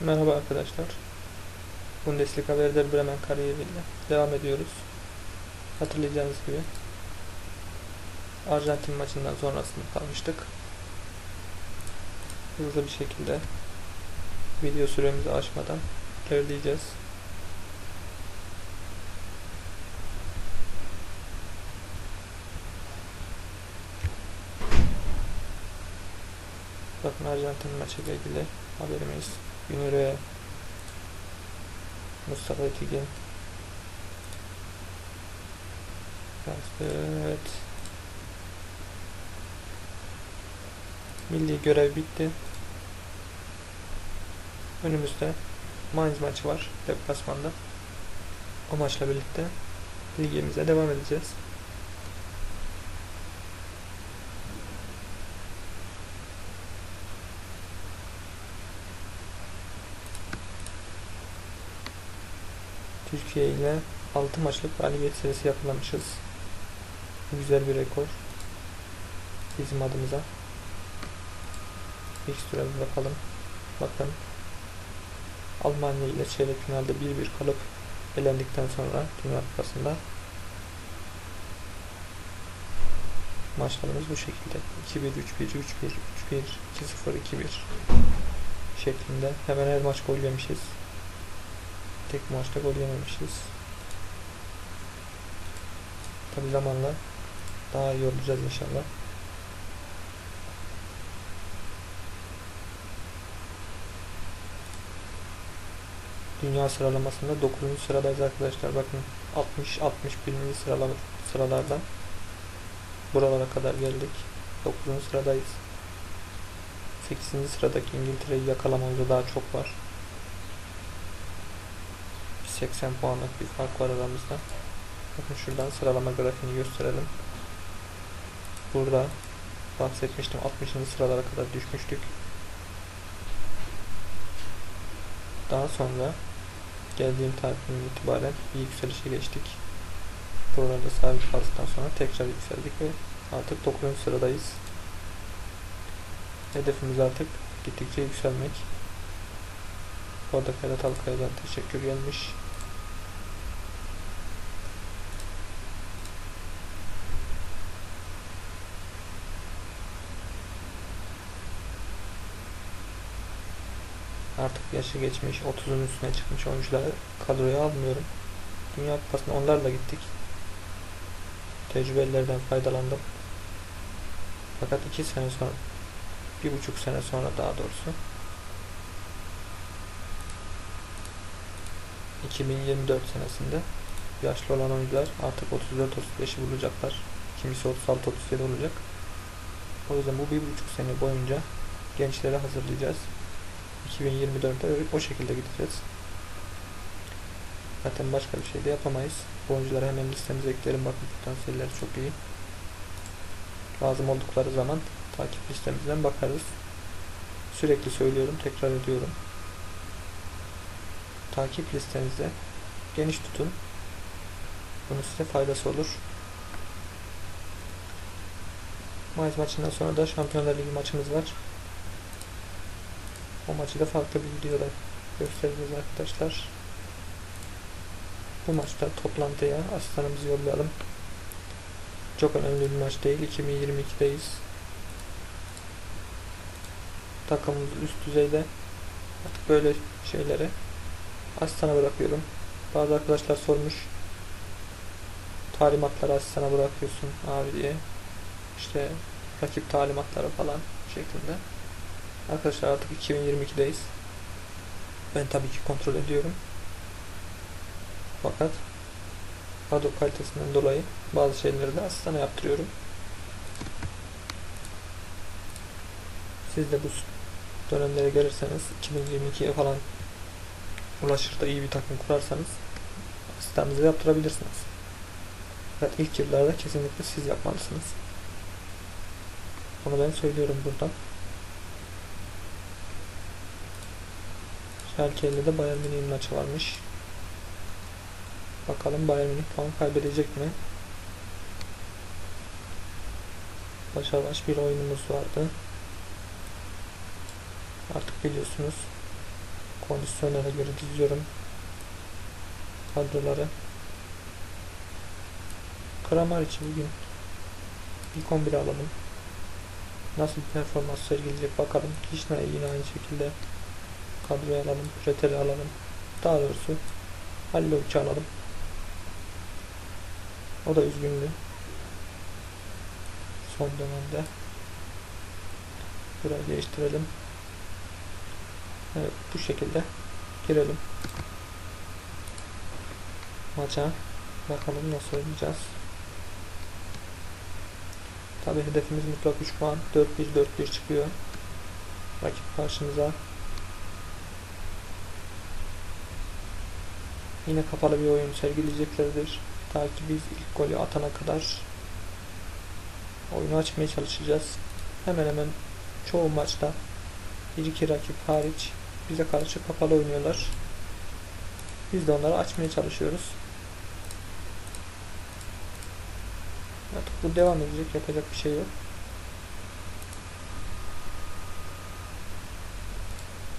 Merhaba arkadaşlar. Bundesliga Werder Bremen kariyeriyle devam ediyoruz. Hatırlayacağınız gibi Arjantin maçından sonrasında kalmıştık. Hızlı bir şekilde video süremizi aşmadan ilerleyeceğiz. Bakın Arjantin maçıyla ilgili haberimiz. Ve Mustafa Tigin Evet. Milli görev bitti. Önümüzde Mainz maçı var deplasmanda. O maçla birlikte ligimize devam edeceğiz. Türkiye ile 6 maçlık galibiyet serisi yakalamışız. Güzel bir rekor. Bizim adımıza. Fikstüre bir bakalım. Bakın. Almanya ile çeyrek finalde 1-1 kalıp elendikten sonra Dünya Kupası'nda maçlarımız bu şekilde. 2-1, 3-1, 3-1, 3-1, 2-0, 2-1 şeklinde. Hemen her maç gol yemişiz. Tek maçta gol yememişiz. Tabi zamanla daha iyi olacağız inşallah. Dünya sıralamasında 9. sıradayız arkadaşlar. Bakın 60 61. sıralama sıralardan buralara kadar geldik. 9. sıradayız. 8. sıradaki İngiltere'yi yakalamamızda daha çok var. 80 puanlık bir fark var aramızda. Bakın şuradan sıralama grafiğini gösterelim. Burada bahsetmiştim 60. sıralara kadar düşmüştük. Daha sonra geldiğim tarihten itibaren bir yükselişe geçtik. Buralarda sabit kaldıktan sonra tekrar yükseldik ve artık 9. sıradayız. Hedefimiz artık gittikçe yükselmek. Bu arada Ferhat Alkaya'dan teşekkür gelmiş. Artık yaşı geçmiş, 30'un üstüne çıkmış oyuncuları kadroya almıyorum. Dünya Kupası'na onlarla gittik. Tecrübelerden faydalandım. Fakat 2 sene sonra, bir buçuk sene sonra daha doğrusu 2024 senesinde yaşlı olan oyuncular artık 34-35'i bulacaklar. Kimisi 36-37 olacak. O yüzden bu bir buçuk sene boyunca gençleri hazırlayacağız. 2024'te o şekilde gideceğiz. Zaten başka bir şey de yapamayız. Bu oyuncuları hemen listemize eklerim. Bakın potansiyelleri çok iyi. Lazım oldukları zaman takip listemizden bakarız. Sürekli söylüyorum, tekrar ediyorum. Takip listenizi geniş tutun. Bunun size faydası olur. Mayıs maçından sonra da Şampiyonlar Ligi maçımız var. O maçı da farklı bir videoda göstereceğiz arkadaşlar. Bu maçta toplantıya aslanımızı yollayalım. Çok önemli bir maç değil. 2022'deyiz. Takımımız üst düzeyde. Artık böyle şeyleri asistana bırakıyorum. Bazı arkadaşlar sormuş. Talimatları asistana bırakıyorsun abi diye. İşte rakip talimatları falan şeklinde. Arkadaşlar artık 2022'deyiz. Ben tabii ki kontrol ediyorum. Fakat kadro kalitesinden dolayı bazı şeyleri de asistana yaptırıyorum. Siz de bu dönemlere gelirseniz 2022'ye falan ulaşır da iyi bir takım kurarsanız asistanınızı yaptırabilirsiniz. Fakat ilk yıllarda kesinlikle siz yapmalısınız. Bunu ben söylüyorum buradan. Schalke ile de Bayern Münih'in maçı varmış. Bakalım Bayern Münih puan kaybedecek mi? Başa baş bir oyunumuz vardı. Artık biliyorsunuz Kondisyonlara göre diziyorum. Kadroları. Kramaric bugün ilk 11 alalım. Nasıl performans sergileyecek bakalım. Kişna'yı yine aynı şekilde kadroya alalım. Retel'i alalım. Daha doğrusu Halilowic'i alalım. O da üzgündü. Son dönemde. Burayı değiştirelim. Evet bu şekilde girelim. Maça bakalım nasıl oynayacağız. Tabi hedefimiz mutlak 3 puan. 4-1-4-1 çıkıyor. Rakip karşımıza. Yine kapalı bir oyun sergileyeceklerdir. Ta ki biz ilk golü atana kadar oyunu açmaya çalışacağız. Hemen hemen çoğu maçta bir iki rakip hariç bize karşı kapalı oynuyorlar. Biz de onları açmaya çalışıyoruz. Artık bu devam edecek. Yapacak bir şey yok.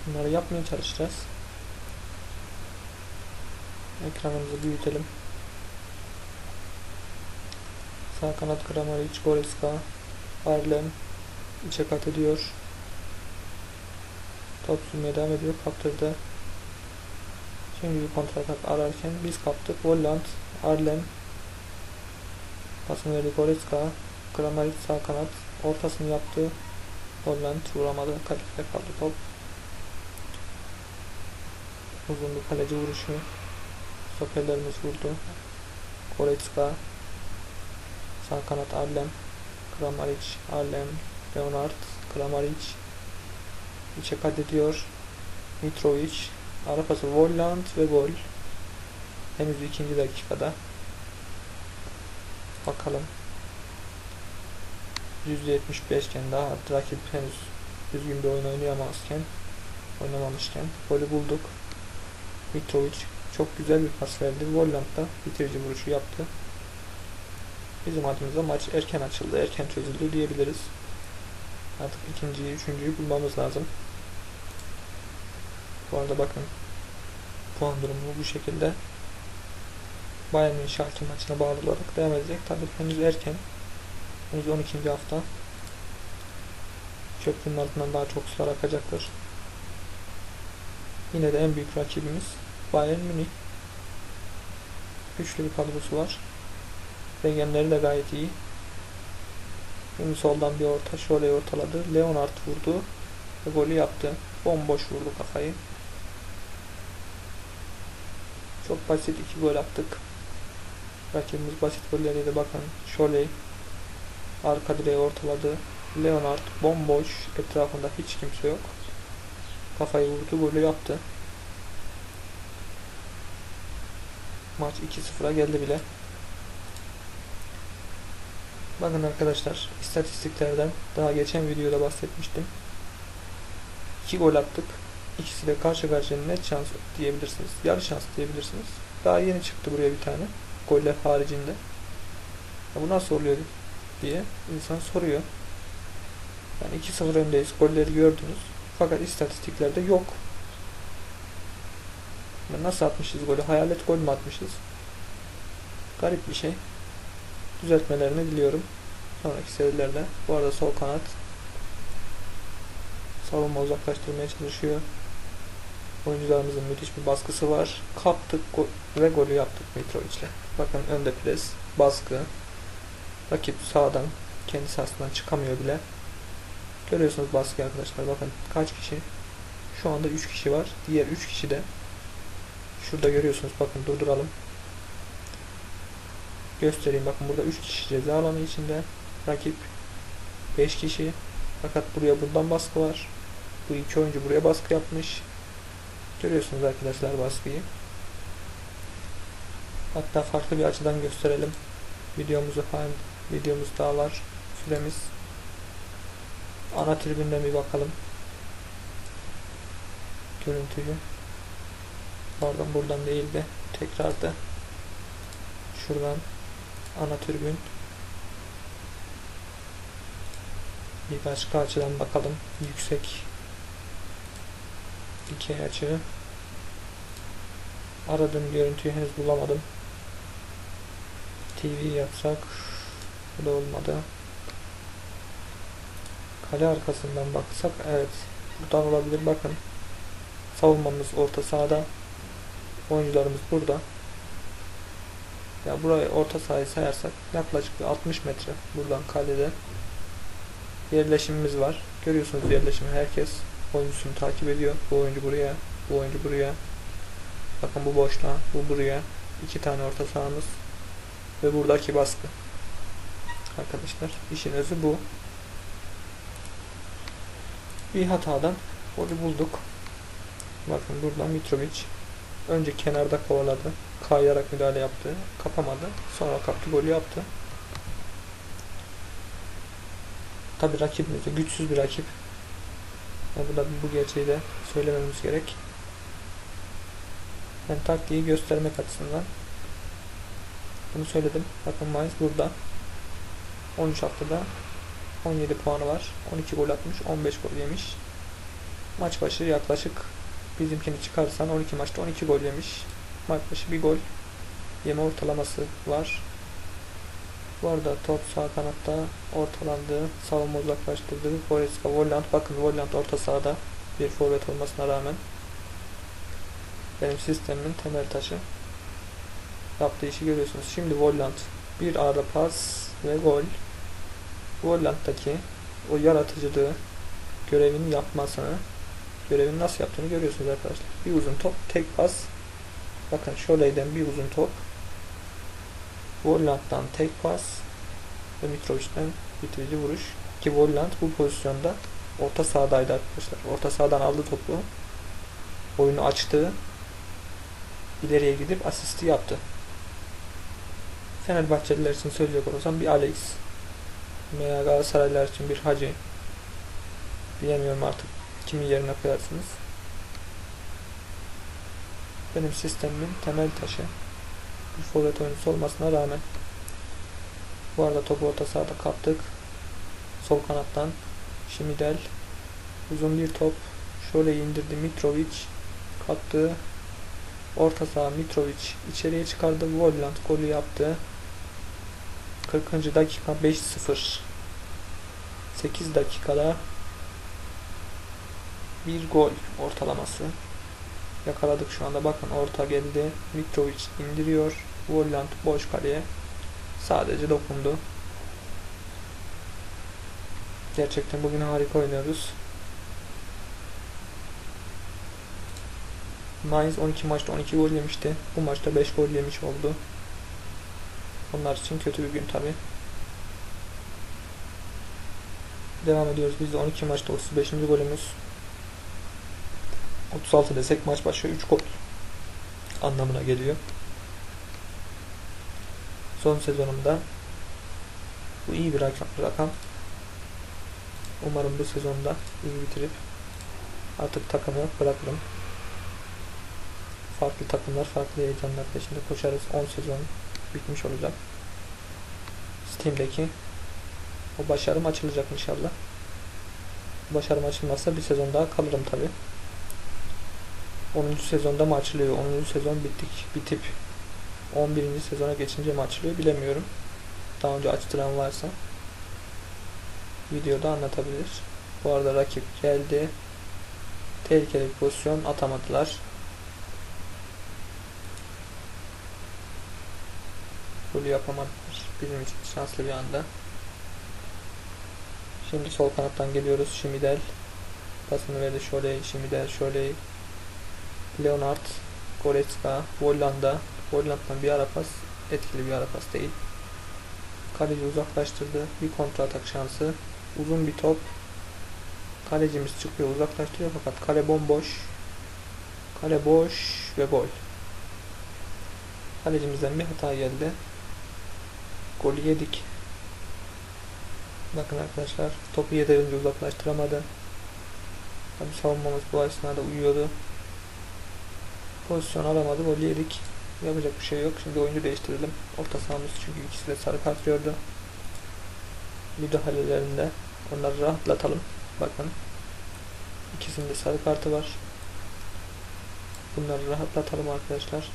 Bunları yapmaya çalışacağız. Ekranımızı büyütelim. Sağ kanat Kramaric, Goretzka, Arlem içe kat ediyor. Top sürmeye devam ediyor. Kaptırdı. Şimdi bir kontratak ararken biz kaptık. Holland, Arlem pasını verdi Goretzka. Kramaric sağ kanat. Ortasını yaptı. Holland vuramadı. Kalede kaldı top. Uzun bir kaleci vuruşu. Stoperlerimiz vurdu. Goretzka. Sağ kanat Arlem. Kramaric, Arlem, Leonard, Kramaric. İçe kat ediyor. Mitrovic. Ara Volland ve gol. Henüz ikinci dakikada. Bakalım. %75 iken daha rakip henüz düzgün bir oyun oynayamazken oynamamışken golü bulduk. Mitrovic çok güzel bir pas verdi. Volland da bitirici vuruşu yaptı. Bizim adımıza maç erken açıldı, erken çözüldü diyebiliriz. Artık ikinciyi, üçüncüyü bulmamız lazım. Bu arada bakın puan durumu bu şekilde. Bayern Münih Schalke maçına bağlı olarak devam edecek. Tabii henüz erken. Henüz 12. hafta. Köprünün altından daha çok sular akacaktır. Yine de en büyük rakibimiz Bayern Münih. Güçlü bir kadrosu var. Regenleri de gayet iyi. Şimdi soldan bir orta. Şöyle ortaladı. Leonard vurdu. Ve golü yaptı. Bomboş vurdu kafayı. Çok basit iki gol attık. Rakibimiz basit golleriyle bakın. Şoley arka direği ortaladı. Leonard bomboş. Etrafında hiç kimse yok. Kafayı vurdu. Golü yaptı. Maç 2-0'a geldi bile. Bakın arkadaşlar istatistiklerden daha geçen videoda bahsetmiştim. 2 gol attık. İkisi de karşı karşıya net şans diyebilirsiniz. Yarı şans diyebilirsiniz. Daha yeni çıktı buraya bir tane. Goller haricinde. Ya bu nasıl oluyor diye insan soruyor. Yani 2-0 öndeyiz. Golleri gördünüz. Fakat istatistiklerde yok. Nasıl atmışız golü? Hayalet gol mü atmışız? Garip bir şey. Düzeltmelerini diliyorum. Sonraki serilerde. Bu arada sol kanat savunma uzaklaştırmaya çalışıyor. Oyuncularımızın müthiş bir baskısı var. Kaptık go ve golü yaptık Mitrovic'le. Bakın önde pres, baskı. Rakip sağdan kendi sahasından çıkamıyor bile. Görüyorsunuz baskı arkadaşlar. Bakın kaç kişi? Şu anda 3 kişi var. Diğer 3 kişi de şurada görüyorsunuz. Bakın durduralım. Göstereyim. Bakın burada 3 kişi ceza alanı içinde. Rakip 5 kişi. Fakat buraya bundan baskı var. Bu iki oyuncu buraya baskı yapmış. Görüyorsunuz arkadaşlar baskıyı. Hatta farklı bir açıdan gösterelim. Videomuzu videomuz daha var. Süremiz. Ana tribünden bir bakalım. Görüntüyü. Pardon buradan değil de tekrarda şuradan ana tribün bir başka açıdan bakalım. Yüksek Dikey açı. Aradığım görüntüyü henüz bulamadım. TV yapsak. Bu da olmadı. Kale arkasından baksak evet. Buradan olabilir bakın. Savunmamız orta sahada. Oyuncularımız burada. Ya burayı orta sahayı sayarsak yaklaşık bir 60 metre buradan kalede yerleşimimiz var. Görüyorsunuz yerleşimi herkes oyuncusunu takip ediyor. Bu oyuncu buraya, bu oyuncu buraya. Bakın bu boşta, bu buraya. iki tane orta sahamız ve buradaki baskı. Arkadaşlar işin özü bu. Bir hatadan golü bulduk. Bakın buradan Mitrovic önce kenarda kovaladı. Kayarak müdahale yaptı. Kapamadı. Sonra kaptı golü yaptı. Tabi rakibimiz de güçsüz bir rakip. Yani burada bu gerçeği de söylememiz gerek. Ben taktiği göstermek açısından bunu söyledim. Bakın Mainz burada. 13 haftada 17 puanı var. 12 gol atmış. 15 gol yemiş. Maç başı yaklaşık bizimkini çıkarsan 12 maçta 12 gol yemiş. Maç başı bir gol yeme ortalaması var. Bu arada top sağ kanatta ortalandı. Savunma uzaklaştırdı. Goretzka, Volland. Bakın Volland orta sahada bir forvet olmasına rağmen benim sistemimin temel taşı yaptığı işi görüyorsunuz. Şimdi Volland bir ara pas ve gol. Volland'daki o yaratıcılığı görevini yapmasını görevini nasıl yaptığını görüyorsunuz arkadaşlar. Bir uzun top, tek pas. Bakın Şoley'den bir uzun top. Volland'dan tek pas ve Mitrovic'den bitirici vuruş. Ki Volland bu pozisyonda orta sahadaydı arkadaşlar. Orta sahadan aldı topu. Oyunu açtı. ileriye gidip asisti yaptı. Fenerbahçeliler için söyleyecek olursam bir Alex veya Galatasaraylılar için bir Hacı bilemiyorum artık kimin yerine koyarsınız. Benim sistemimin temel taşı bir forvet oyuncusu olmasına rağmen. Bu arada topu orta sahada kaptık. Sol kanattan Şimidel. Uzun bir top. Şöyle indirdi Mitrovic. Kattı orta saha Mitrovic içeriye çıkardı. Volland golü yaptı. 40. dakika 5-0 8 dakikada bir gol ortalaması. Yakaladık şu anda. Bakın orta geldi. Mitrovic indiriyor. Volland boş kaleye. Sadece dokundu. Gerçekten bugün harika oynuyoruz. Mainz 12 maçta 12 gol yemişti. Bu maçta 5 gol yemiş oldu. Onlar için kötü bir gün tabi devam ediyoruz. Biz de 12 maçta 35. golümüz 36 desek maç başı 3 gol anlamına geliyor. Son sezonumda bu iyi bir rakam. Umarım bu sezonda iyi bitirip artık takımı bırakırım. Farklı takımlar, farklı heyecanlar peşinde koşarız. 10 sezon bitmiş olacak. Steam'deki o başarım açılacak inşallah. Başarım açılmazsa bir sezon daha kalırım tabi. 10. sezonda mı açılıyor? 10. sezon bittik, bitip 11. sezona geçince mi açılıyor bilemiyorum. Daha önce açtıran varsa videoda anlatabilir. Bu arada rakip geldi. Tehlikeli bir pozisyon atamadılar. Golü yapamadılar. Bizim için şanslı bir anda. Şimdi sol kanattan geliyoruz. Şimidel pasını verdi. Şöyle Şimidel şöyle Leonard, Goretzka, Hollanda. Hollanda'dan bir ara pas. Etkili bir ara pas değil. Kaleci uzaklaştırdı. Bir kontra atak şansı. Uzun bir top. Kalecimiz çıkıyor uzaklaştırıyor fakat kale bomboş. Kale boş ve gol. Kalecimizden bir hata geldi. Golü yedik. Bakın arkadaşlar topu yeterince uzaklaştıramadı. Tabi savunmamız bu esnada uyuyordu. Pozisyon alamadı. Gol yedik. Yapacak bir şey yok. Şimdi oyuncu değiştirelim. Orta sahamız çünkü ikisi de sarı kart gördü. Müdahalelerinde onları rahatlatalım. Bakın. İkisinde sarı kartı var. Bunları rahatlatalım arkadaşlar.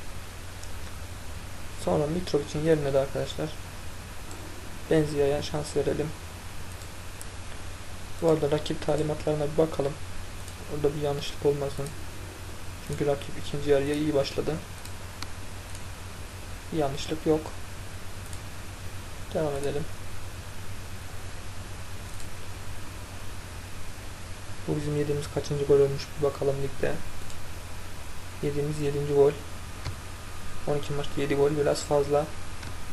Sonra Mitrovic'in yerine de arkadaşlar Benzia'ya şans verelim. Bu arada rakip talimatlarına bir bakalım. Orada bir yanlışlık olmasın. Çünkü rakip ikinci yarıya iyi başladı. Bir yanlışlık yok. Devam edelim. Bu bizim yediğimiz kaçıncı gol olmuş bir bakalım ligde. Yediğimiz 7. gol. 12 maçta 7 gol biraz fazla.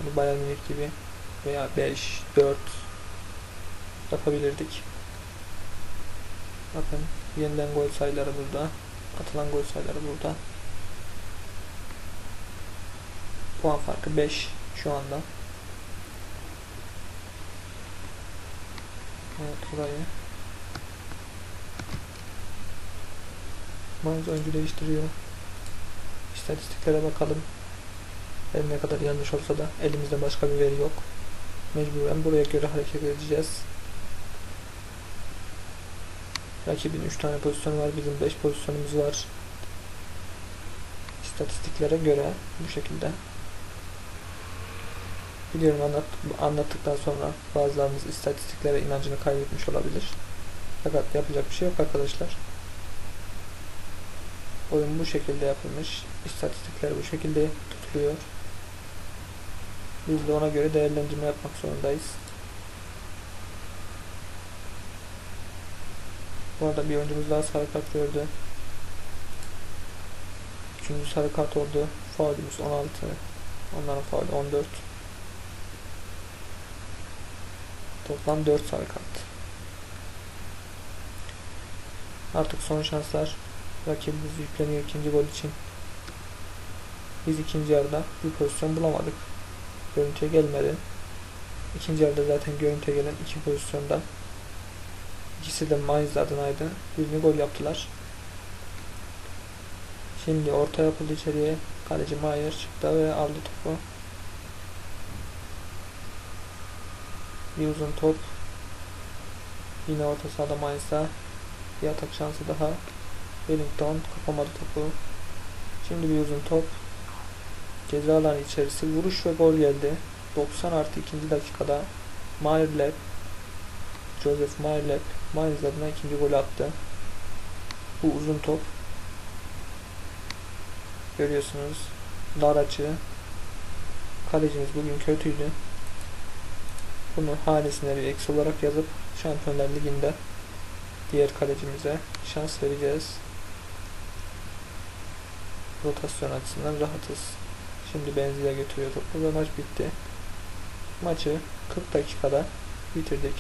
Bunu Bayern Münih gibi veya 5, 4 yapabilirdik. Bakın yeniden gol sayıları burada. Atılan gol sayıları burada. Puan farkı 5 şu anda. Evet burayı. Mainz oyuncu değiştiriyor. İstatistiklere bakalım. Her ne kadar yanlış olsa da elimizde başka bir veri yok. Mecburen buraya göre hareket edeceğiz. Rakibin 3 tane pozisyonu var. Bizim 5 pozisyonumuz var. İstatistiklere göre bu şekilde. Biliyorum anlat, anlattıktan sonra bazılarımız istatistiklere inancını kaybetmiş olabilir. Fakat yapacak bir şey yok arkadaşlar. Oyun bu şekilde yapılmış. İstatistikler bu şekilde tutuluyor. Biz de ona göre değerlendirme yapmak zorundayız. Bu arada bir oyuncumuz daha sarı kart gördü. Üçüncü sarı kart oldu. Faulümüz 16. Onların faulü 14. Toplam 4 sarı kart. Artık son şanslar. Rakibimiz yükleniyor ikinci gol için. Biz ikinci yarıda bir pozisyon bulamadık. Görüntüye gelmedi. İkinci yarıda zaten görüntüye gelen iki pozisyondan ikisi de Mainz adınaydı. Birini gol yaptılar. Şimdi orta yapıldı içeriye. Kaleci Mayer çıktı ve aldı topu. Bir uzun top. Yine orta sahada Mainz'da bir atak şansı daha. Wellington kapamadı topu. Şimdi bir uzun top. Ceza alanı içerisi vuruş ve gol geldi. 90 artı 2. dakikada Mayerlep Joseph Mainz adına ikinci gol attı. Bu uzun top görüyorsunuz dar açı kalecimiz bugün kötüydü. Bunu hanesine bir eksi olarak yazıp Şampiyonlar Ligi'nde diğer kalecimize şans vereceğiz. Rotasyon açısından rahatız. Şimdi Benzia götürüyor topu ve maç bitti. Maçı 40 dakikada bitirdik.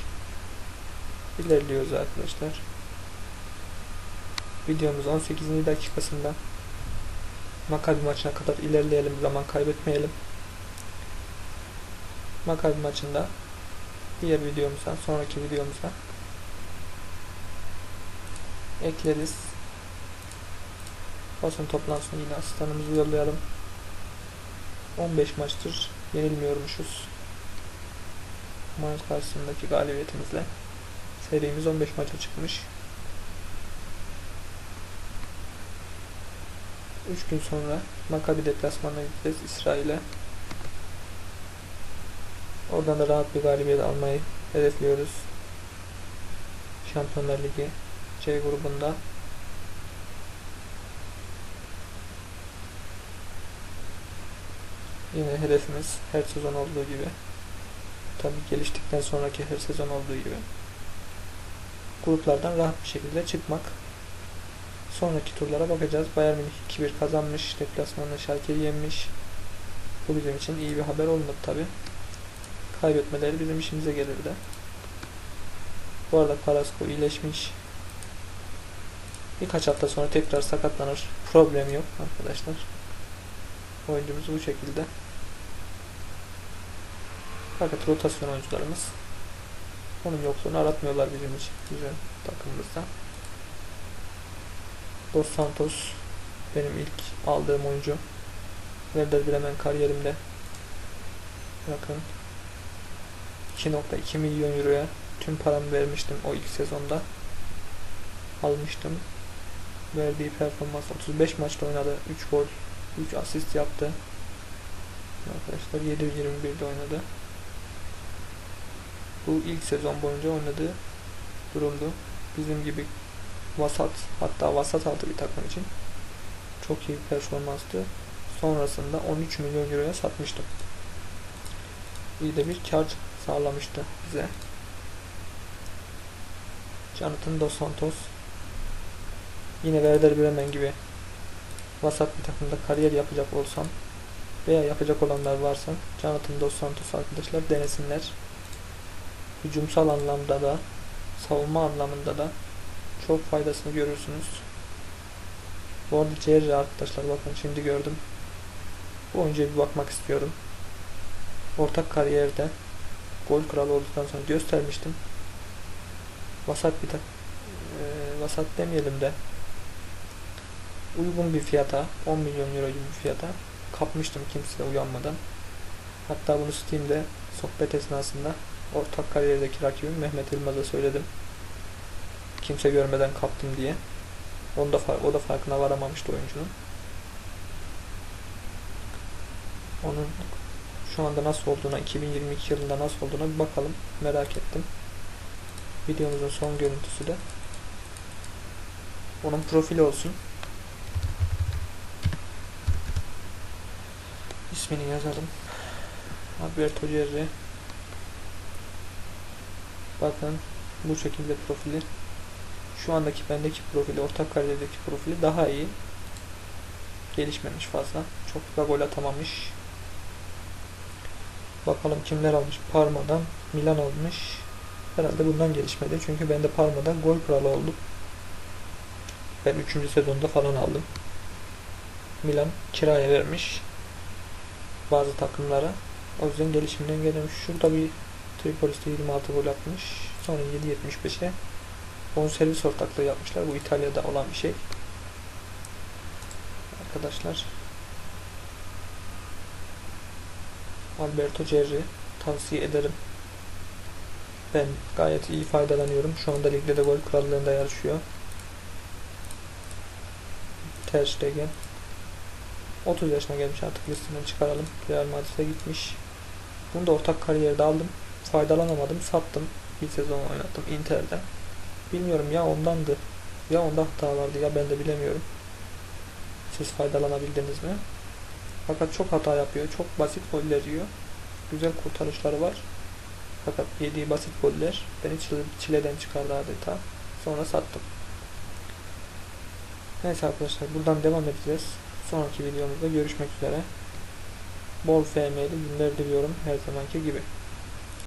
İlerliyoruz arkadaşlar. Videomuz 18. dakikasında Makabi maçına kadar ilerleyelim. Zaman kaybetmeyelim. Makabi maçında diğer videomuza, sonraki videomuza ekleriz. Basın toplantısını yine asistanımızı yollayalım. 15 maçtır yenilmiyormuşuz. Mainz karşısındaki galibiyetimizle serimiz 15 maça çıkmış. 3 gün sonra Maccabi deplasmanına gideceğiz İsrail'e. Oradan da rahat bir galibiyet almayı hedefliyoruz. Şampiyonlar Ligi C grubunda. Yine hedefimiz her sezon olduğu gibi tabii geliştikten sonraki her sezon olduğu gibi gruplardan rahat bir şekilde çıkmak. Sonraki turlara bakacağız. Bayern Münih 2-1 kazanmış. Deplasmanla Schalke'yi yenmiş. Bu bizim için iyi bir haber olmadı tabi. Kaybetmeleri bizim işimize gelirdi. Bu arada Carrasco iyileşmiş. Birkaç hafta sonra tekrar sakatlanır. Problem yok arkadaşlar. Oyuncumuz bu şekilde. Fakat rotasyon oyuncularımız onun yokluğunu aratmıyorlar bizim için. Güzel takımımızda. Dos Santos benim ilk aldığım oyuncu. Werder Bremen kariyerimde bakın 2.2 milyon euroya tüm paramı vermiştim o ilk sezonda almıştım verdiği performans 35 maçta oynadı. 3 gol, 3 asist yaptı. Arkadaşlar 7-21'de oynadı. Bu ilk sezon boyunca oynadığı durumdu. Bizim gibi vasat hatta vasat altı bir takım için çok iyi bir performanstı. Sonrasında 13 milyon euroya satmıştım. İyi de bir kar sağlamıştı bize. Jonathan Dos Santos yine Werder Bremen gibi vasat bir takımda kariyer yapacak olsam veya yapacak olanlar varsa Jonathan Dos Santos arkadaşlar denesinler. Hücumsal anlamda da savunma anlamında da çok faydasını görürsünüz. Bu arada CR arkadaşlar bakın şimdi gördüm. Bu oyuncuya bir bakmak istiyorum. Ortak kariyerde gol kralı olduktan sonra göstermiştim. Vasat bir tak e, vasat demeyelim de uygun bir fiyata 10 milyon euro gibi bir fiyata kapmıştım kimse uyanmadan. Hatta bunu Steam'de sohbet esnasında ortak kariyerdeki rakibim Mehmet Yılmaz'a söyledim. Kimse görmeden kaptım diye. Onda far- o da farkına varamamıştı oyuncunun. Onun şu anda nasıl olduğuna, 2022 yılında nasıl olduğuna bir bakalım. Merak ettim. Videomuzun son görüntüsü de onun profili olsun. İsmini yazalım. Alberto Cerri. Bakın bu şekilde profili. Şu andaki bendeki profili, ortak kariyerdeki profili daha iyi. Gelişmemiş fazla. Çok da gol atamamış. Bakalım kimler almış. Parma'dan Milan almış. Herhalde bundan gelişmedi. Çünkü ben de Parma'dan gol kralı oldum. Ben 3. sezonda falan aldım. Milan kiraya vermiş. Bazı takımlara. O yüzden gelişimden gelmiş. Şurada bir Tripolis'te 26 gol atmış. Sonra 7.75'e bonservis ortaklığı yapmışlar. Bu İtalya'da olan bir şey. Arkadaşlar Alberto Cerri tavsiye ederim. Ben gayet iyi faydalanıyorum. Şu anda ligde de gol krallığında yarışıyor. Ter Stegen 30 yaşına gelmiş artık listeden çıkaralım. Real Madrid'e gitmiş. Bunu da ortak kariyerde aldım. Faydalanamadım. Sattım. Bir sezon oynattım Inter'de. Bilmiyorum ya ondandı. Ya onda hata vardı ya ben de bilemiyorum. Siz faydalanabildiniz mi? Fakat çok hata yapıyor. Çok basit goller yiyor. Güzel kurtarışları var. Fakat yediği basit goller beni çile- çileden çıkardı adeta. Sonra sattım. Neyse arkadaşlar buradan devam edeceğiz. Sonraki videomuzda görüşmek üzere. Bol FM'li günler diliyorum her zamanki gibi.